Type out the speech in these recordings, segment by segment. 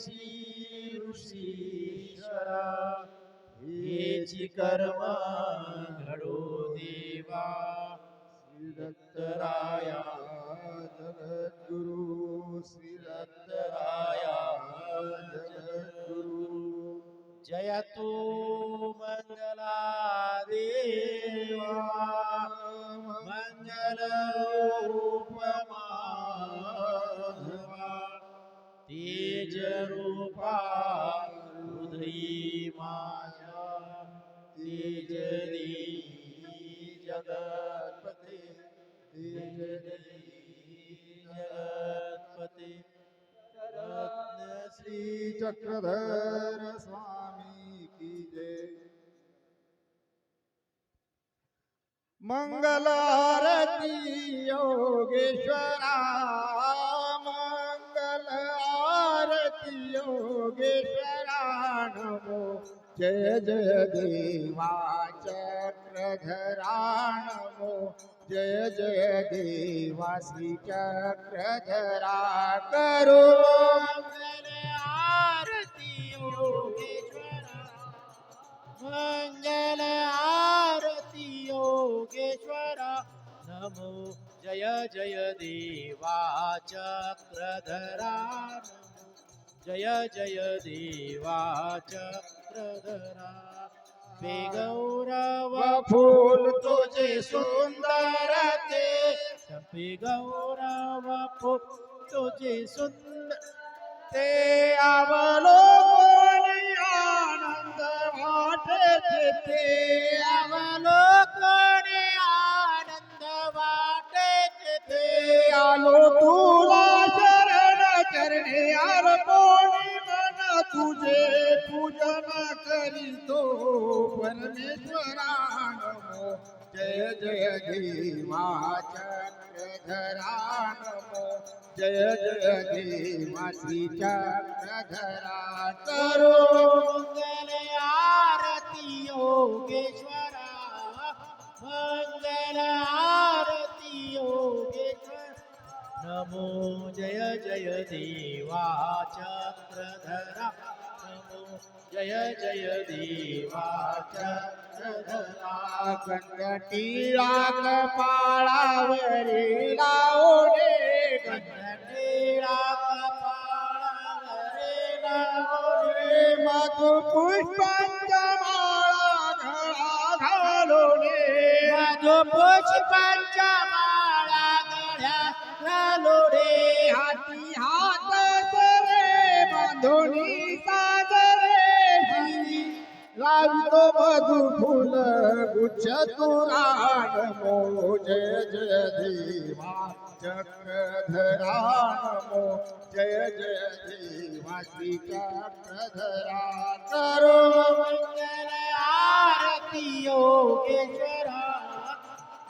श्री ऋषीश्वरा हेची कर्म घडो देवा श्री दत्तराया जगद्गुरु श्री दत्तराया जगद्गुरु जय तू मंगला तेज रूपा हृदयी माझ्या तेज देई जगतपते तेज देई जगतपते रत्न श्री चक्रधर स्वामी की जय मंगल आरती योगेश्वरा। योगेश्वरा नमो जय जय देवा चक्रधरा नमो जय जय देवा श्री चक्रधरा करो। आरती योगेश्वरा मंगल आरती योगेश्वरा नमो जय जय देवा चक्रधरा जय जय देवा चक्रधरा पे गौरव फूल तुझे सुंदर ते चंपे गौरव फूल तुझे सुंदर ते अवलोकनी आनंद वाटे ते अवलोकनी आनंद वाटे ते आलो तुला तुझे पूजन करीतो परमेश्वरा नमो जय जय देवा चक्रधरा नमो जय जय देवा श्री चक्रधरा करो मंगल आरती योगेश्वरा। मंगल आरती योगेश्वर। नमो जय जय देवा चक्रधरा जय जय देवा चक्रधरा कंकटीला कपाळावरी लावणे कन्नडीला कपाळावरे लावणे मधु गळ्यात घालो रे हाती हात सरे बांधोनी બધું ફૂલ ગુચ્છ તુરાણ મોજે જય ધીવા ચક્રધરાણ મો જય જય ધીવા શ્રી ચક્રધરા કરો મંગલ આરતીઓ કેશરા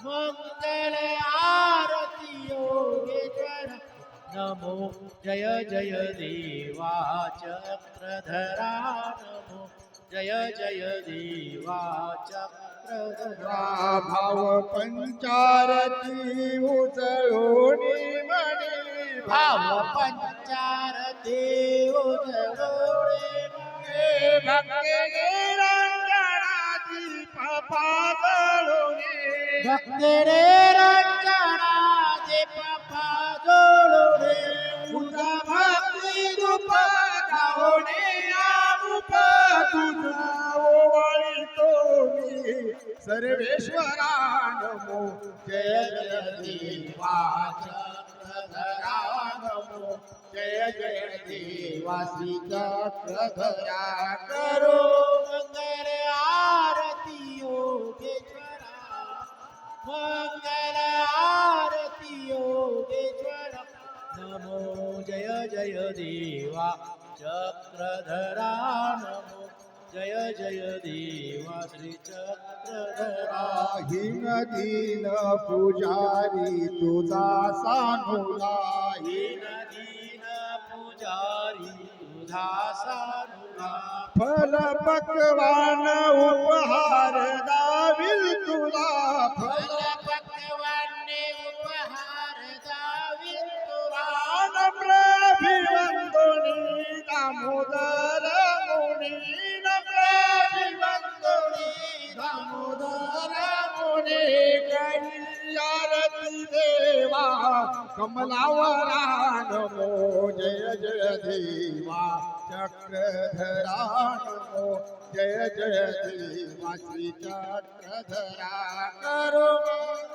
મંગલ આરતીઓ કેશરા નમો જય જય દેવા ચક્રધરા નમો जय जय देवाच्या भाव पंचारती उचळोणी म्हणे भाव पंचारती उचळोणी भक्ते रंजनाची पाजळोणी भक्ति रे સર્વેશ્વરા નમો જય જગદીવા ચક્રધરા નમો જય જય દેવાસી ચક્રધરા કરો दीन पुजारी तुझा सानुला दीन दीन पुजारी तुझा सानुला फल पकवान उपहार दाविल तुला કમલાવરાન મો જય જય દેવા ચક્રધરાન મો જય જય દેવા શ્રી ચક્રધરા કરો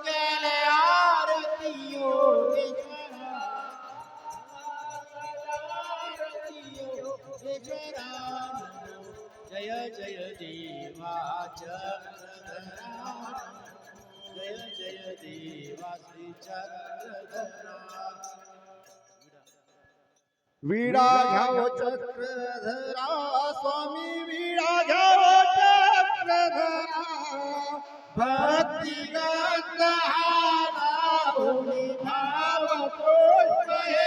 જય આરતીઓ જય જય દેવા ચક્રધરા जय देवा चक्रधरा जय जय देवा श्री चक्रधरा वीणा घ्यावो चक्रधरा स्वामी वीणा घ्यावो चक्रधरा भक्ती गंधाराहुनी भाव पुष्पे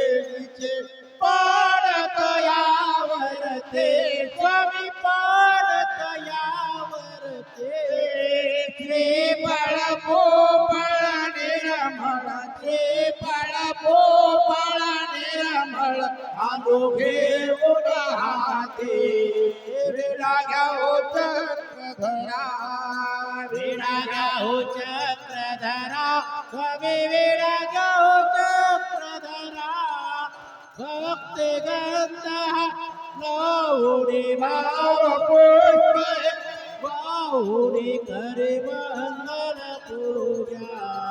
એ પાડા પો પાડા નિરામળ આંધો ઘેવો હાથે વેડા ગાઓ ચક્રધરા વેડા ગાઓ ચક્રધરા સ્વામી વેડા ગાઓ ચક્રધરા ભક્ત ગંધા ગૌરી ભાવ પુષ્પ ગૌરી કરે વંદન પૂજા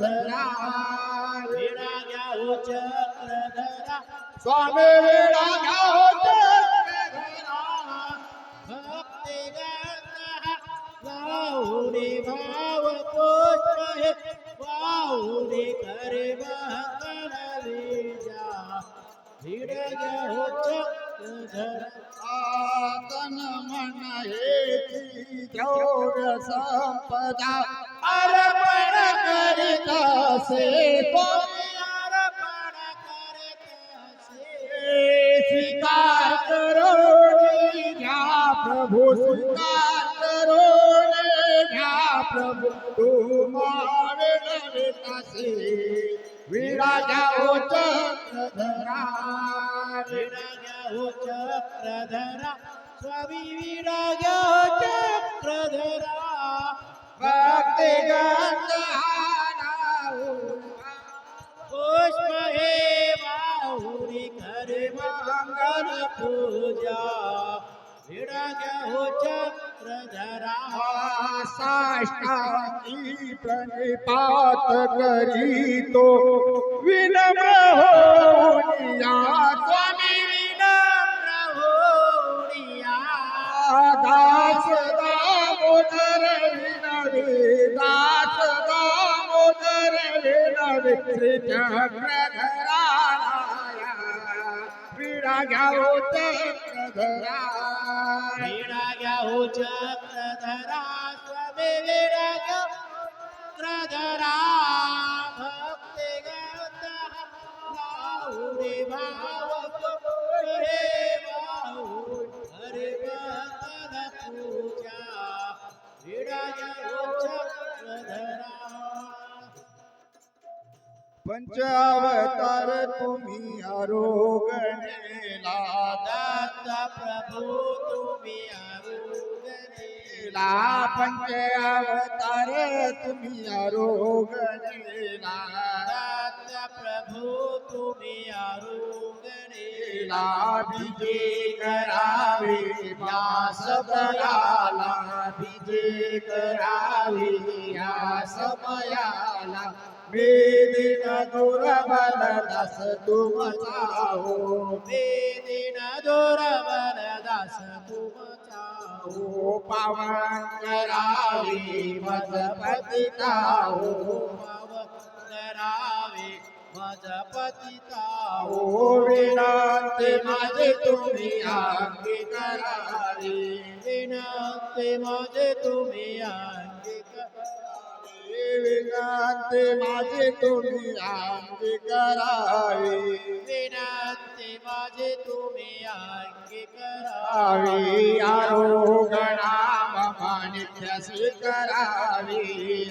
चक्रधरा विडा घ्यावो चक्रधरा स्वामी वीणा घ्यावो चक्रधरा भक्ती वाहुनी भाव पुष्प वाहुनी करे मंगल वीज़ा भिड घ्यावो चक्रधरा आतन मन हेती जोग संपदा असे स्वीकार करो रे घ्या प्रभु स्वीकार करो रे प्रभु? तुम्हारे नवितासे वीणा घ्यावो चक्रधरा विराग्या हो चक्रधरा स्वामी हो चक्रधरा भक्ती पुष्प પુષ્પ હે બાહુરી કરે મંગલ પૂજા વિડગ્યો ચક્રધરા સાષ્ટાંગી પ્રણિપાત કરી તો વિલમ ಚಕ್ರಧರಾ ಸ್ವಾಮಿ ಚಕ್ರಧರಾ ಭಕ್ತಿ ಗೌತ पंचावतार तुम्ही आरोगणेला दत्त प्रभू तुम्ही आरुगनेला ला पंचावतार तुम्ही आरोगणेला दत्त प्रभू तुम्ही आरुगणे विजय करावे व्यास बयाला बीजे करावे, या समयाला বেদিনা দোরাবান দাস তুমচাও বেদিনা দোরাবান দাস তুমচাও পাবন করাবি মজপতিতাও পাবন করাবি মজপতিতাও বিনাতে মাঝে তুমি আগে করারি বিনাতে মাঝে তুমি আগে विनंती माझे तुम्ही अंगी करावे विनंती माझे तुम्ही अंगी आरोगणा करावे।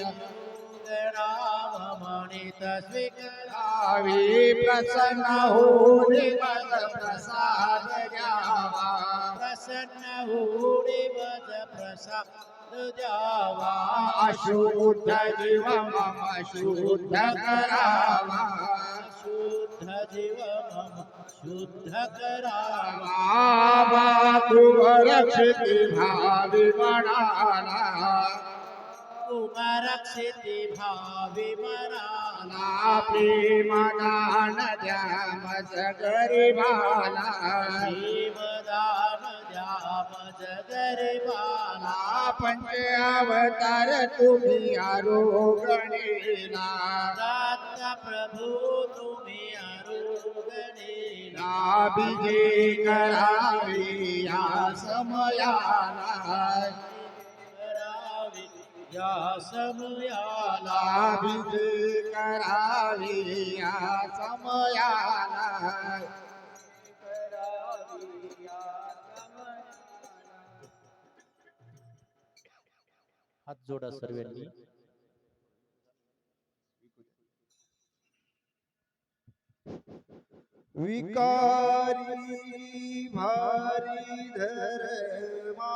राम म्हणित स्वीकारा आवे प्रसन्न होऊन मज प्रसाद द्यावा प्रसन्न होणे मज प्रसाद। द्यावा. अशुद्ध जीव मम शुद्ध करावा. शुद्ध जीव मम शुद्ध करावा. मातृरक्षिति भावि मणाला उमरक्षिति भावि मराला ना प्रेमदान द्या मज गरीबाला मज गरिबाला पंच अवतार तुम्ही आरोगणेला. दत्त प्रभू तुम्ही आरोगणे ना बीजे करावे या समयाला. या समयाला. बीजे करावे या समयाला. हात जोडा सर्वे विकारी भारी धर्मा